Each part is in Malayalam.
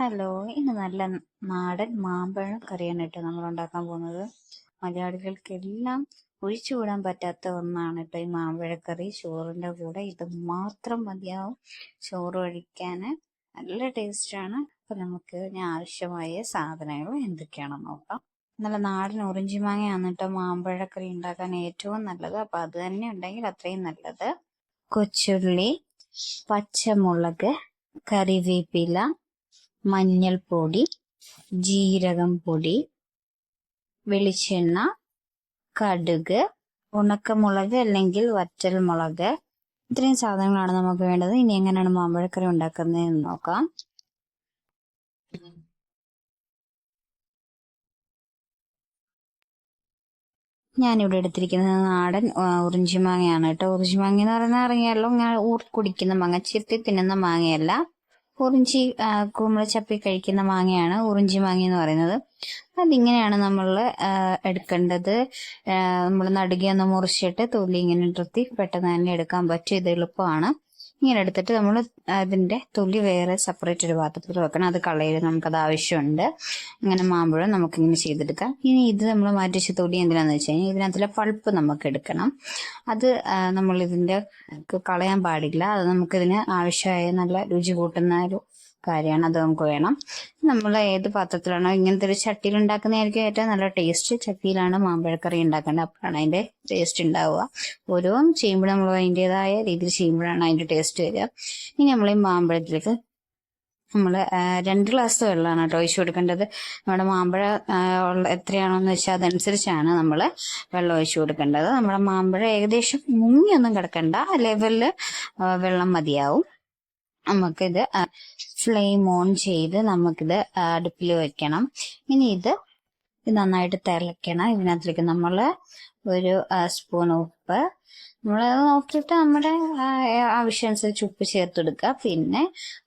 ഹലോ ഇന്ന് നല്ല നാടൻ മാമ്പഴം കറിയാണ് കേട്ടോ നമ്മൾ ഉണ്ടാക്കാൻ പോകുന്നത്. മലയാളികൾക്കെല്ലാം ഒഴിച്ചുകൂടാൻ പറ്റാത്ത ഒന്നാണ് കേട്ടോ ഈ മാമ്പഴക്കറി. ചോറിന്റെ കൂടെ ഇത് മാത്രം മതിയാവും. ചോറ് കഴിക്കാൻ നല്ല ടേസ്റ്റാണ് അപ്പൊ നമുക്ക് ഞാൻ ആവശ്യമായ സാധനങ്ങൾ എന്തൊക്കെയാണെന്ന് നോക്കാം. നല്ല നാടൻ ഓറഞ്ച് മാങ്ങയാണ് കേട്ടോ മാമ്പഴക്കറി ഉണ്ടാക്കാൻ ഏറ്റവും നല്ലത്. അപ്പൊ അത് തന്നെ ഉണ്ടെങ്കിൽ അത്രയും നല്ലത്. കൊച്ചുള്ളി പച്ചമുളക് കറിവേപ്പില മഞ്ഞൾപ്പൊടി ജീരകം പൊടി വെളിച്ചെണ്ണ കടുക് ഉണക്കമുളക് അല്ലെങ്കിൽ വറ്റൽ മുളക് ഇത്രയും സാധനങ്ങളാണ് നമുക്ക് വേണ്ടത്. ഇനി എങ്ങനെയാണ് മാമ്പഴക്കറി ഉണ്ടാക്കുന്നതെന്ന് നോക്കാം. ഞാനിവിടെ എടുത്തിരിക്കുന്നത് നാടൻ ഉറിഞ്ചി മാങ്ങയാണ് കേട്ടോ. ഉറിഞ്ചി മാങ്ങ എന്ന് പറയുന്നത് അറിയാമല്ലോ ഞാൻ ഊർ കുടിക്കുന്ന മാങ്ങ ചിരത്തി തിന്നുന്ന മാങ്ങയല്ല. ഉറിഞ്ചി കുമ്പളച്ചപ്പി കഴിക്കുന്ന മാങ്ങയാണ്. ഉറിഞ്ചി മാങ്ങ എന്ന് പറയുന്നത്. അതിങ്ങനെയാണ് നമ്മൾ എടുക്കേണ്ടത്. നമ്മൾ നടുകയൊന്ന് മുറിച്ചിട്ട് തൊലി ഇങ്ങനെ നിർത്തി പെട്ടെന്ന് തന്നെ എടുക്കാൻ പറ്റും. ഇത് എളുപ്പമാണ്. ഇങ്ങനെ എടുത്തിട്ട് നമ്മൾ അതിന്റെ തൊലി വേറെ സെപ്പറേറ്റ് ഒരു പാത്രത്തിൽ വെക്കണം. അത് കളയരുത് നമുക്കത് ആവശ്യമുണ്ട്. ഇങ്ങനെ മാമ്പഴം നമുക്കിങ്ങനെ ചെയ്തെടുക്കാം. ഇനി ഇത് നമ്മൾ മാറ്റിച്ച തൊലി എന്തിനാന്ന് വെച്ച് കഴിഞ്ഞാൽ ഇതിനകത്തുള്ള പൾപ്പ് നമുക്ക് എടുക്കണം. അത് നമ്മൾ ഇതിന്റെ കളയാൻ പാടില്ല. അത് നമുക്കിതിന് ആവശ്യമായ നല്ല രുചി കൂട്ടുന്ന ഒരു കാര്യമാണ്. അത് നമുക്ക് വേണം. നമ്മൾ ഏത് പാത്രത്തിലാണോ ഇങ്ങനത്തെ ഒരു ചട്ടിയിൽ ഉണ്ടാക്കുന്നതായിരിക്കും ഏറ്റവും നല്ല ടേസ്റ്റ് ചട്ടിയിലാണ് മാമ്പഴക്കറി ഉണ്ടാക്കേണ്ടത്. അപ്പോഴാണ് അതിന്റെ ടേസ്റ്റ് ഉണ്ടാവുക. ഓരോ ചെയ്യുമ്പോൾ നമ്മൾ അതിന്റെതായ രീതിയിൽ ചെയ്യുമ്പോഴാണ് അതിന്റെ ടേസ്റ്റ് വരിക. ഇനി നമ്മൾ ഈ മാമ്പഴത്തിലേക്ക് നമ്മൾ രണ്ട് ഗ്ലാസ് വെള്ളമാണ് കേട്ടോ ഒഴിച്ചു കൊടുക്കേണ്ടത്. നമ്മുടെ മാമ്പഴ എത്രയാണോ എന്ന് വെച്ചാൽ അതനുസരിച്ചാണ് നമ്മൾ വെള്ളം ഒഴിച്ചു കൊടുക്കേണ്ടത്. നമ്മുടെ മാമ്പഴ ഏകദേശം മുങ്ങിയൊന്നും കിടക്കണ്ട. ലെവലിൽ വെള്ളം മതിയാവും. നമുക്കിത് ഫ്ലെയിം ഓൺ ചെയ്ത് നമുക്കിത് അടുപ്പിൽ വെക്കണം. ഇനി ഇത് നന്നായിട്ട് തിളയ്ക്കണം. ഇതിനകത്തേക്ക് നമ്മൾ ഒരു സ്പൂൺ ഉപ്പ്. നമ്മൾ നോക്കിയിട്ട് നമ്മുടെ ആവശ്യമനുസരിച്ച് ഉപ്പ് ചേർത്ത് കൊടുക്കുക പിന്നെ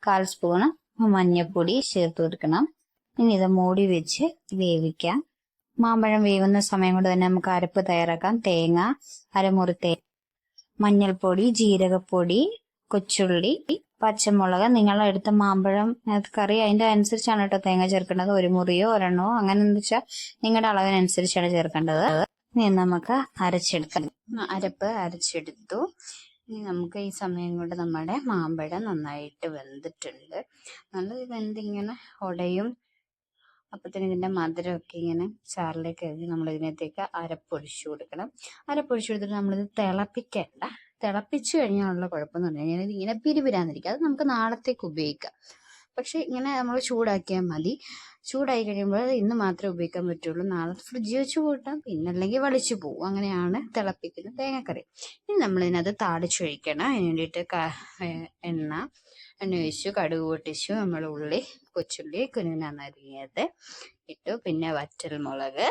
കാൽ സ്പൂണ് മഞ്ഞൾപ്പൊടി ചേർത്ത് കൊടുക്കണം ഇനി ഇത് മൂടി വെച്ച് വേവിക്കാം. മാമ്പഴം വേവുന്ന സമയം കൊണ്ട് തന്നെ നമുക്ക് അരപ്പ് തയ്യാറാക്കാം. തേങ്ങ അരമുറി തേ മഞ്ഞൾപ്പൊടി ജീരകപ്പൊടി കൊച്ചുള്ളി പച്ചമുളക് നിങ്ങൾ എടുത്ത മാമ്പഴം കറി അതിന്റെ അനുസരിച്ചാണ് കേട്ടോ തേങ്ങ ചേർക്കേണ്ടത് ഒരു മുറിയോ ഒരെണ്ണോ അങ്ങനെ വെച്ചാൽ നിങ്ങളുടെ അളവിനനുസരിച്ചാണ് ചേർക്കേണ്ടത്. ഇനി നമുക്ക് അരച്ചെടുക്കാം. അരപ്പ് അരച്ചെടുത്തു. ഇനി നമുക്ക് ഈ സമയം കൊണ്ട് നമ്മുടെ മാമ്പഴം നന്നായിട്ട് വെന്തിട്ടുണ്ട്. നല്ല വെന്തിങ്ങനെ ഉടയും അപ്പത്തിന് ഇതിന്റെ മധുരമൊക്കെ ഇങ്ങനെ ചാറിലേക്ക് എഴുതി നമ്മൾ ഇതിനകത്തേക്ക് അരപ്പൊഴിച്ചു കൊടുക്കണം. അരപ്പൊഴിച്ചു കൊടുത്തിട്ട് നമ്മളിത് തിളപ്പിക്കേണ്ട. തിളപ്പിച്ചു കഴിഞ്ഞാലുള്ള കുഴപ്പമെന്ന് പറഞ്ഞു കഴിഞ്ഞാൽ ഇങ്ങനെ പിരിപിരാന്നിരിക്കും അത് നമുക്ക് നാളത്തേക്ക് ഉപയോഗിക്കാം. പക്ഷെ ഇങ്ങനെ നമ്മൾ ചൂടാക്കിയാൽ മതി. ചൂടായി കഴിയുമ്പോൾ ഇന്ന് മാത്രമേ ഉപയോഗിക്കാൻ പറ്റുള്ളൂ. നാളെ ഫ്രിഡ്ജ് വെച്ച് കൂട്ടാം. പിന്നെ അല്ലെങ്കിൽ വളിച്ചു പോകും അങ്ങനെയാണ് തിളപ്പിക്കുന്ന തേങ്ങക്കറി. ഇനി നമ്മൾ താടിച്ചു കഴിക്കണം അതിന് വേണ്ടിയിട്ട് എണ്ണ എണ്ണ ഒഴിച്ചു കടുക് പൊട്ടിച്ചു നമ്മൾ ഉള്ളി കൊച്ചുള്ളി കുഞ്ഞിനരിഞ്ഞത് ഇട്ടു. പിന്നെ വറ്റൽ മുളക്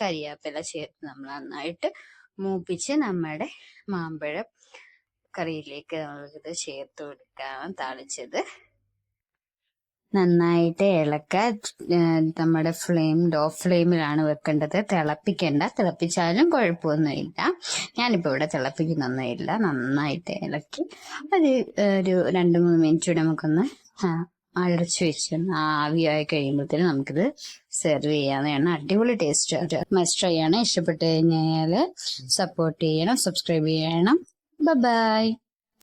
കരിയാപ്പില ചേർത്ത് നമ്മൾ നന്നായിട്ട് മൂപ്പിച്ച് നമ്മുടെ മാമ്പഴം കറിയിലേക്ക് നമ്മളിത് ചേർത്ത് കൊടുക്കാം താളിച്ചത്. നന്നായിട്ട് ഇളക്ക നമ്മുടെ ഫ്ലെയിം ലോ ഫ്ലെയിമിലാണ് വെക്കേണ്ടത്. തിളപ്പിക്കേണ്ട. തിളപ്പിച്ചാലും കുഴപ്പമൊന്നുമില്ല. ഞാനിപ്പോൾ ഇവിടെ തിളപ്പിക്കുന്നൊന്നുമില്ല. നന്നായിട്ട് ഇളക്കി അത് ഒരു രണ്ട് മൂന്ന് മിനിറ്റ് കൂടെ നമുക്കൊന്ന് അടച്ചു വെച്ച് ആവിയായി കഴിയുമ്പോഴത്തേനും നമുക്കിത് സെർവ് ചെയ്യാവുന്നതാണ്. അടിപൊളി ടേസ്റ്റ് മസ്റ്റ് ട്രൈ ആണ്. ഇഷ്ടപ്പെട്ട് കഴിഞ്ഞാൽ സപ്പോർട്ട് ചെയ്യണം സബ്സ്ക്രൈബ് ചെയ്യണം. ബൈ